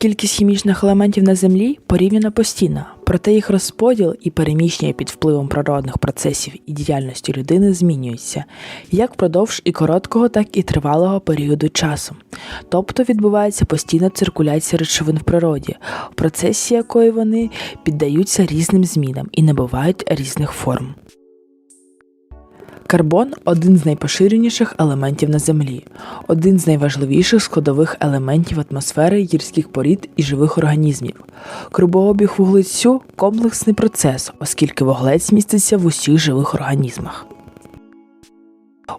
Кількість хімічних елементів на Землі порівняно постійна, проте їх розподіл і переміщення під впливом природних процесів і діяльності людини змінюються як впродовж і короткого, так і тривалого періоду часу. Тобто відбувається постійна циркуляція речовин в природі, в процесі якої вони піддаються різним змінам і набувають різних форм. Карбон один з найпоширеніших елементів на Землі, один з найважливіших складових елементів атмосфери гірських порід і живих організмів. Кругообіг вуглецю комплексний процес, оскільки вуглець міститься в усіх живих організмах.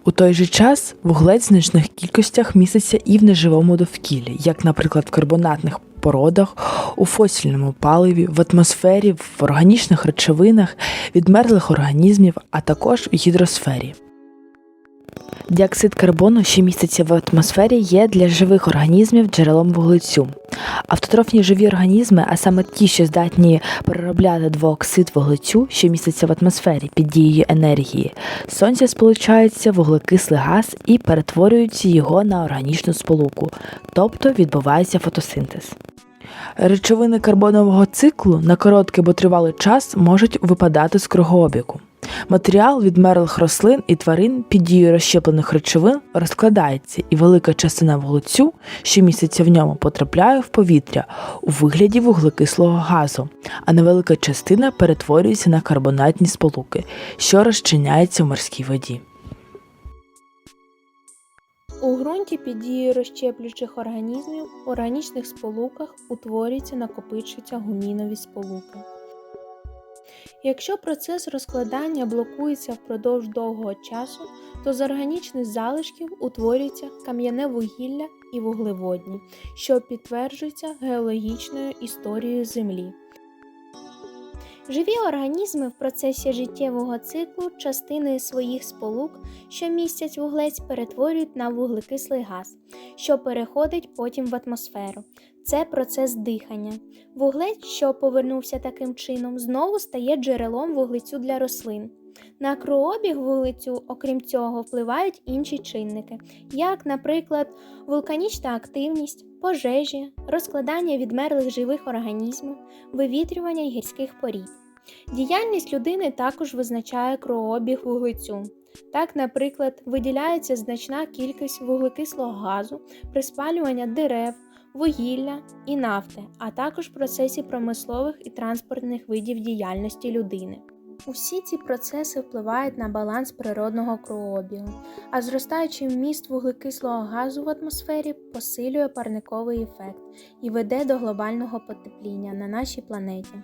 У той же час вуглець в значних кількостях міститься і в неживому довкіллі, як, наприклад, в карбонатних породах, у фосільному паливі, в атмосфері, в органічних речовинах, відмерлих організмів, а також в гідросфері. Діоксид карбону, що міститься в атмосфері, є для живих організмів джерелом вуглецю. Автотрофні живі організми, а саме ті, що здатні переробляти двооксид вуглецю, що міститься в атмосфері під дією енергії, сонця сполучаються в вуглекислий газ і перетворюють його на органічну сполуку, тобто відбувається фотосинтез. Речовини карбонового циклу на короткий або тривалий час можуть випадати з кругообігу. Матеріал відмерлих рослин і тварин під дією розщеплених речовин розкладається, і велика частина вуглецю, що міститься в ньому, потрапляє в повітря у вигляді вуглекислого газу, а невелика частина перетворюється на карбонатні сполуки, що розчиняються в морській воді. У ґрунті під дією розщеплюючих організмів в органічних сполуках утворюються накопичуються гумінові сполуки. Якщо процес розкладання блокується впродовж довгого часу, то з органічних залишків утворюється кам'яне вугілля і вуглеводні, що підтверджується геологічною історією Землі. Живі організми в процесі життєвого циклу частини своїх сполук, що містять вуглець, перетворюють на вуглекислий газ, що переходить потім в атмосферу. Це процес дихання. Вуглець, що повернувся таким чином, знову стає джерелом вуглецю для рослин. На кругообіг вуглецю, окрім цього, впливають інші чинники, як, наприклад, вулканічна активність, пожежі, розкладання відмерлих живих організмів, вивітрювання гірських порід. Діяльність людини також визначає кругообіг вуглецю. Так, наприклад, виділяється значна кількість вуглекислого газу при спалюванні дерев, вугілля і нафти, а також в процесі промислових і транспортних видів діяльності людини. Усі ці процеси впливають на баланс природного кровообігу, а зростаючий вміст вуглекислого газу в атмосфері посилює парниковий ефект і веде до глобального потепління на нашій планеті.